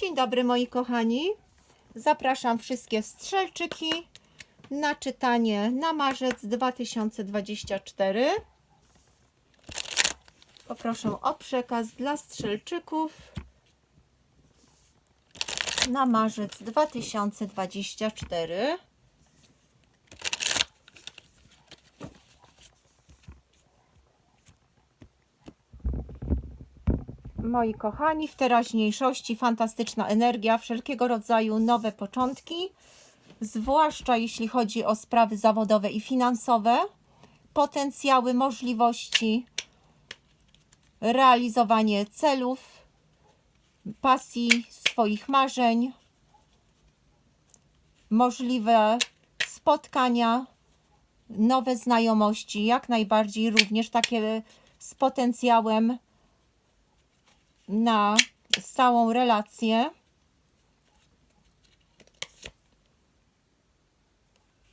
Dzień dobry moi kochani. Zapraszam wszystkie strzelczyki na czytanie na marzec 2024. Poproszę o przekaz dla strzelczyków na marzec 2024. Moi kochani, w teraźniejszości fantastyczna energia, wszelkiego rodzaju nowe początki, zwłaszcza jeśli chodzi o sprawy zawodowe i finansowe, potencjały, możliwości, realizowanie celów, pasji, swoich marzeń, możliwe spotkania, nowe znajomości, jak najbardziej również takie z potencjałem na stałą relację.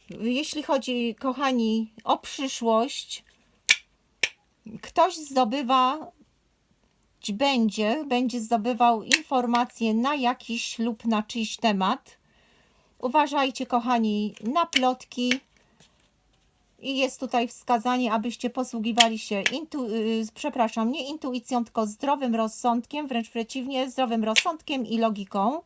Jeśli chodzi, kochani, o przyszłość, ktoś zdobywa, będzie, będzie zdobywał informacje na jakiś lub na czyjś temat. Uważajcie, kochani, na plotki. I jest tutaj wskazanie, abyście posługiwali się, intu, yy, przepraszam, nie intuicją, tylko zdrowym rozsądkiem, wręcz przeciwnie, zdrowym rozsądkiem i logiką.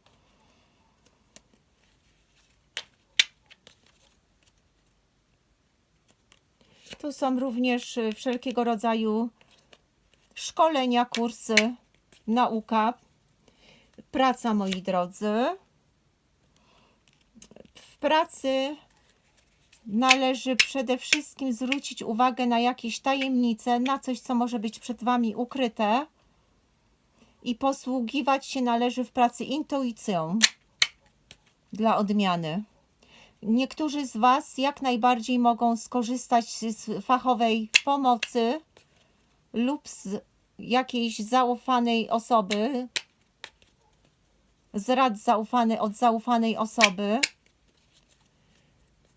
Tu są również y, wszelkiego rodzaju szkolenia, kursy, nauka, praca, moi drodzy. W pracy należy przede wszystkim zwrócić uwagę na jakieś tajemnice, na coś, co może być przed Wami ukryte i posługiwać się należy w pracy intuicją dla odmiany. Niektórzy z Was jak najbardziej mogą skorzystać z fachowej pomocy lub z jakiejś zaufanej osoby, z rad zaufany od zaufanej osoby.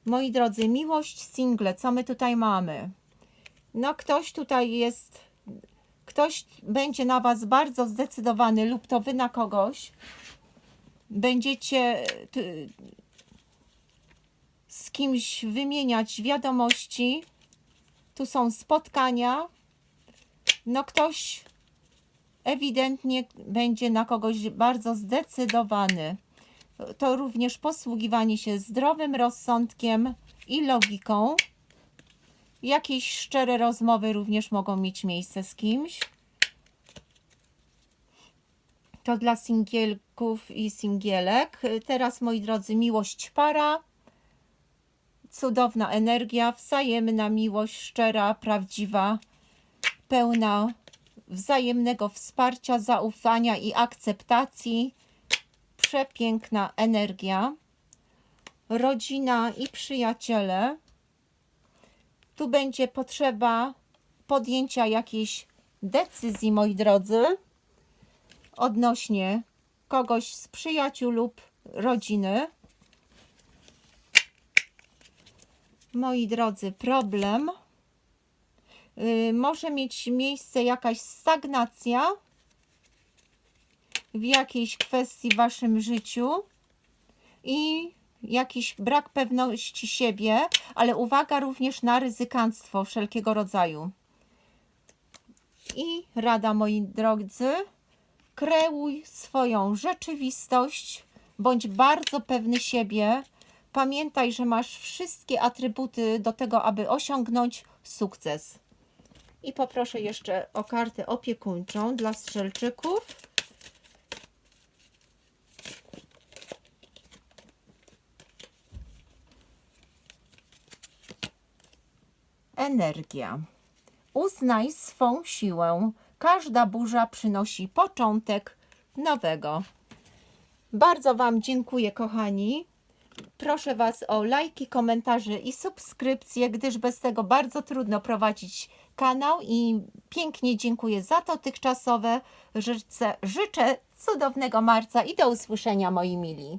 Moi drodzy, miłość single, co my tutaj mamy? No, ktoś tutaj jest, ktoś będzie na Was bardzo zdecydowany, lub to Wy na kogoś. Będziecie z kimś wymieniać wiadomości. Tu są spotkania. No, ktoś ewidentnie będzie na kogoś bardzo zdecydowany to również posługiwanie się zdrowym rozsądkiem i logiką. Jakieś szczere rozmowy również mogą mieć miejsce z kimś. To dla singielków i singielek. Teraz, moi drodzy, miłość para. Cudowna energia, wzajemna miłość, szczera, prawdziwa, pełna wzajemnego wsparcia, zaufania i akceptacji przepiękna energia, rodzina i przyjaciele. Tu będzie potrzeba podjęcia jakiejś decyzji, moi drodzy, odnośnie kogoś z przyjaciół lub rodziny. Moi drodzy, problem. Yy, może mieć miejsce jakaś stagnacja w jakiejś kwestii w waszym życiu i jakiś brak pewności siebie, ale uwaga również na ryzykanstwo wszelkiego rodzaju. I rada, moi drodzy, kreuj swoją rzeczywistość, bądź bardzo pewny siebie. Pamiętaj, że masz wszystkie atrybuty do tego, aby osiągnąć sukces. I poproszę jeszcze o kartę opiekuńczą dla strzelczyków. Energia. Uznaj swą siłę. Każda burza przynosi początek nowego. Bardzo Wam dziękuję, kochani. Proszę Was o lajki, komentarze i subskrypcje, gdyż bez tego bardzo trudno prowadzić kanał i pięknie dziękuję za dotychczasowe. Życzę, życzę cudownego marca i do usłyszenia, moi mili.